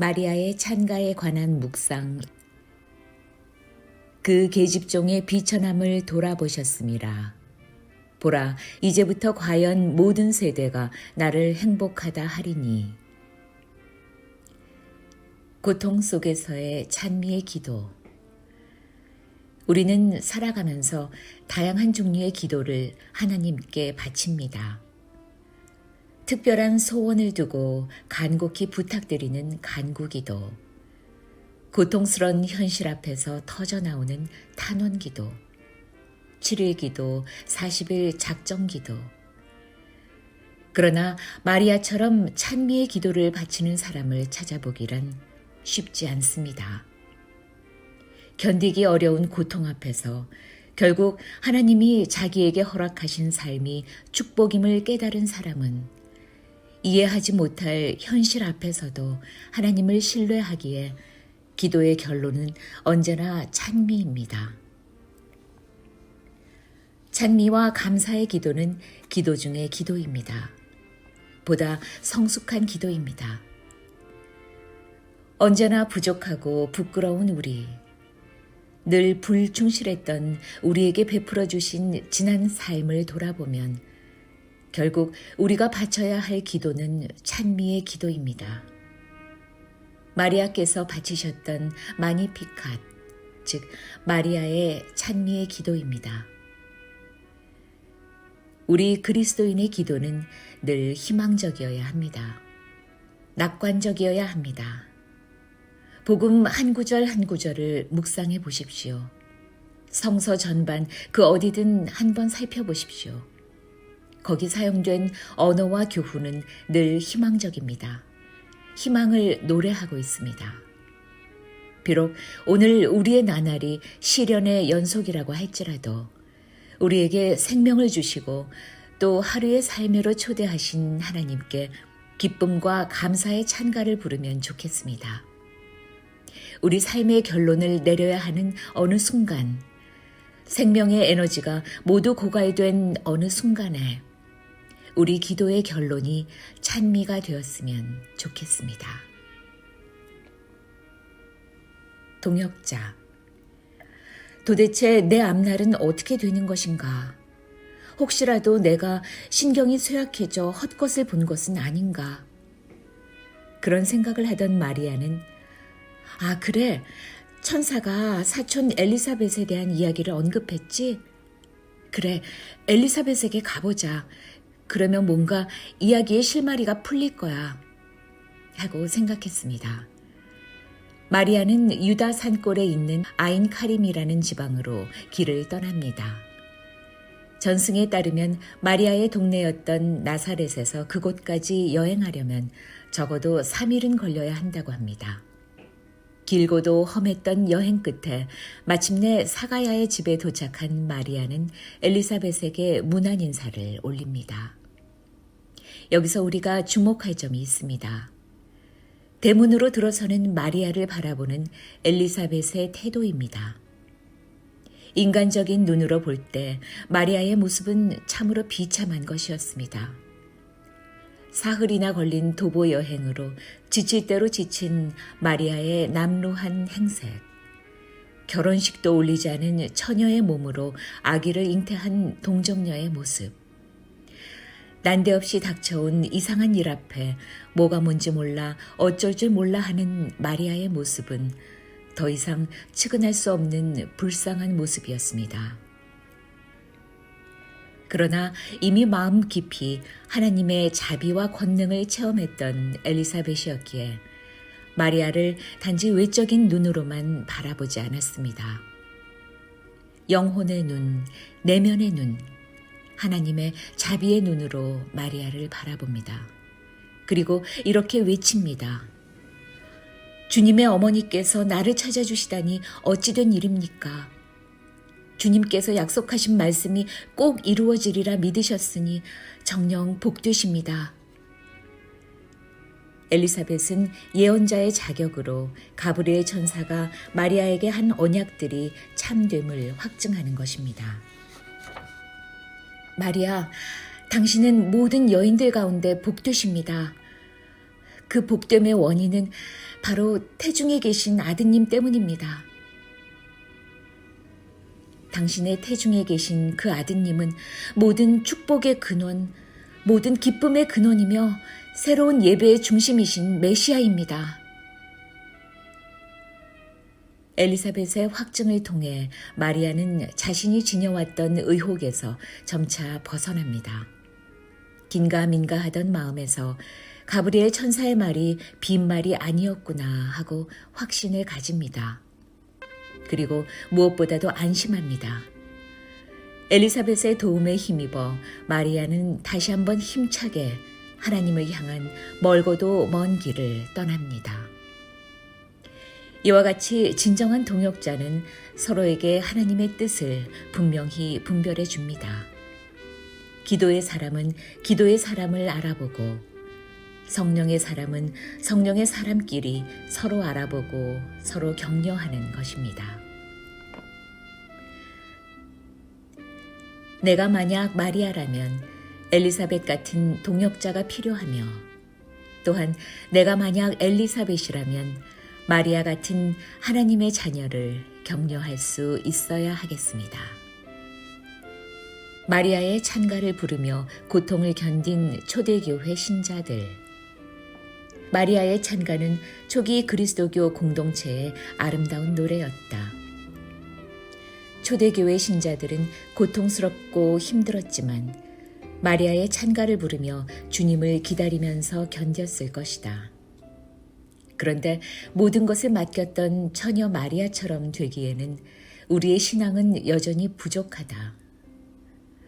마리아의 찬가에 관한 묵상 그 계집종의 비천함을 돌아보셨습니다. 보라, 이제부터 과연 모든 세대가 나를 행복하다 하리니. 고통 속에서의 찬미의 기도. 우리는 살아가면서 다양한 종류의 기도를 하나님께 바칩니다. 특별한 소원을 두고 간곡히 부탁드리는 간구기도. 고통스런 현실 앞에서 터져 나오는 탄원기도. 7일 기도, 40일 작정 기도. 그러나 마리아처럼 찬미의 기도를 바치는 사람을 찾아보기란 쉽지 않습니다. 견디기 어려운 고통 앞에서 결국 하나님이 자기에게 허락하신 삶이 축복임을 깨달은 사람은 이해하지 못할 현실 앞에서도 하나님을 신뢰하기에 기도의 결론은 언제나 찬미입니다. 찬미와 감사의 기도는 기도 중의 기도입니다. 보다 성숙한 기도입니다. 언제나 부족하고 부끄러운 우리, 늘 불충실했던 우리에게 베풀어 주신 지난 삶을 돌아보면 결국 우리가 바쳐야 할 기도는 찬미의 기도입니다. 마리아께서 바치셨던 마니피캇, 즉 마리아의 찬미의 기도입니다. 우리 그리스도인의 기도는 늘 희망적이어야 합니다. 낙관적이어야 합니다. 복음 한 구절 한 구절을 묵상해 보십시오. 성서 전반 그 어디든 한번 살펴보십시오. 거기 사용된 언어와 교훈은 늘 희망적입니다. 희망을 노래하고 있습니다. 비록 오늘 우리의 나날이 시련의 연속이라고 할지라도 우리에게 생명을 주시고 또 하루의 삶으로 초대하신 하나님께 기쁨과 감사의 찬가를 부르면 좋겠습니다. 우리 삶의 결론을 내려야 하는 어느 순간, 생명의 에너지가 모두 고갈된 어느 순간에 우리 기도의 결론이 찬미가 되었으면 좋겠습니다. 동역자. 도대체 내 앞날은 어떻게 되는 것인가? 혹시라도 내가 신경이 쇠약해져 헛것을 본 것은 아닌가? 그런 생각을 하던 마리아는 아, 그래. 천사가 사촌 엘리사벳에 대한 이야기를 언급했지? 그래, 엘리사벳에게 가보자. 그러면 뭔가 이야기의 실마리가 풀릴 거야. 하고 생각했습니다. 마리아는 유다 산골에 있는 아인 카림이라는 지방으로 길을 떠납니다. 전승에 따르면 마리아의 동네였던 나사렛에서 그곳까지 여행하려면 적어도 3일은 걸려야 한다고 합니다. 길고도 험했던 여행 끝에 마침내 사가야의 집에 도착한 마리아는 엘리사벳에게 문안 인사를 올립니다. 여기서 우리가 주목할 점이 있습니다. 대문으로 들어서는 마리아를 바라보는 엘리사벳의 태도입니다. 인간적인 눈으로 볼 때 마리아의 모습은 참으로 비참한 것이었습니다. 사흘이나 걸린 도보 여행으로 지칠 대로 지친 마리아의 남루한 행색. 결혼식도 올리지 않은 처녀의 몸으로 아기를 잉태한 동정녀의 모습. 난데없이 닥쳐온 이상한 일 앞에 뭐가 뭔지 몰라 어쩔 줄 몰라 하는 마리아의 모습은 더 이상 측은할 수 없는 불쌍한 모습이었습니다. 그러나 이미 마음 깊이 하나님의 자비와 권능을 체험했던 엘리사벳이었기에 마리아를 단지 외적인 눈으로만 바라보지 않았습니다. 영혼의 눈, 내면의 눈, 하나님의 자비의 눈으로 마리아를 바라봅니다. 그리고 이렇게 외칩니다. 주님의 어머니께서 나를 찾아주시다니 어찌된 일입니까? 주님께서 약속하신 말씀이 꼭 이루어지리라 믿으셨으니 정령 복되십니다. 엘리사벳은 예언자의 자격으로 가브리엘 천사가 마리아에게 한 언약들이 참됨을 확증하는 것입니다. 마리아, 당신은 모든 여인들 가운데 복되십니다. 그 복됨의 원인은 바로 태중에 계신 아드님 때문입니다. 당신의 태중에 계신 그 아드님은 모든 축복의 근원, 모든 기쁨의 근원이며 새로운 예배의 중심이신 메시아입니다. 엘리사벳의 확증을 통해 마리아는 자신이 지녀왔던 의혹에서 점차 벗어납니다. 긴가민가 하던 마음에서 가브리엘 천사의 말이 빈말이 아니었구나 하고 확신을 가집니다. 그리고 무엇보다도 안심합니다. 엘리사벳의 도움에 힘입어 마리아는 다시 한번 힘차게 하나님을 향한 멀고도 먼 길을 떠납니다. 이와 같이 진정한 동역자는 서로에게 하나님의 뜻을 분명히 분별해 줍니다. 기도의 사람은 기도의 사람을 알아보고 성령의 사람은 성령의 사람끼리 서로 알아보고 서로 격려하는 것입니다. 내가 만약 마리아라면 엘리사벳 같은 동역자가 필요하며 또한 내가 만약 엘리사벳이라면 마리아 같은 하나님의 자녀를 격려할 수 있어야 하겠습니다. 마리아의 찬가를 부르며 고통을 견딘 초대교회 신자들. 마리아의 찬가는 초기 그리스도교 공동체의 아름다운 노래였다. 초대교회 신자들은 고통스럽고 힘들었지만 마리아의 찬가를 부르며 주님을 기다리면서 견뎠을 것이다. 그런데 모든 것을 맡겼던 처녀 마리아처럼 되기에는 우리의 신앙은 여전히 부족하다.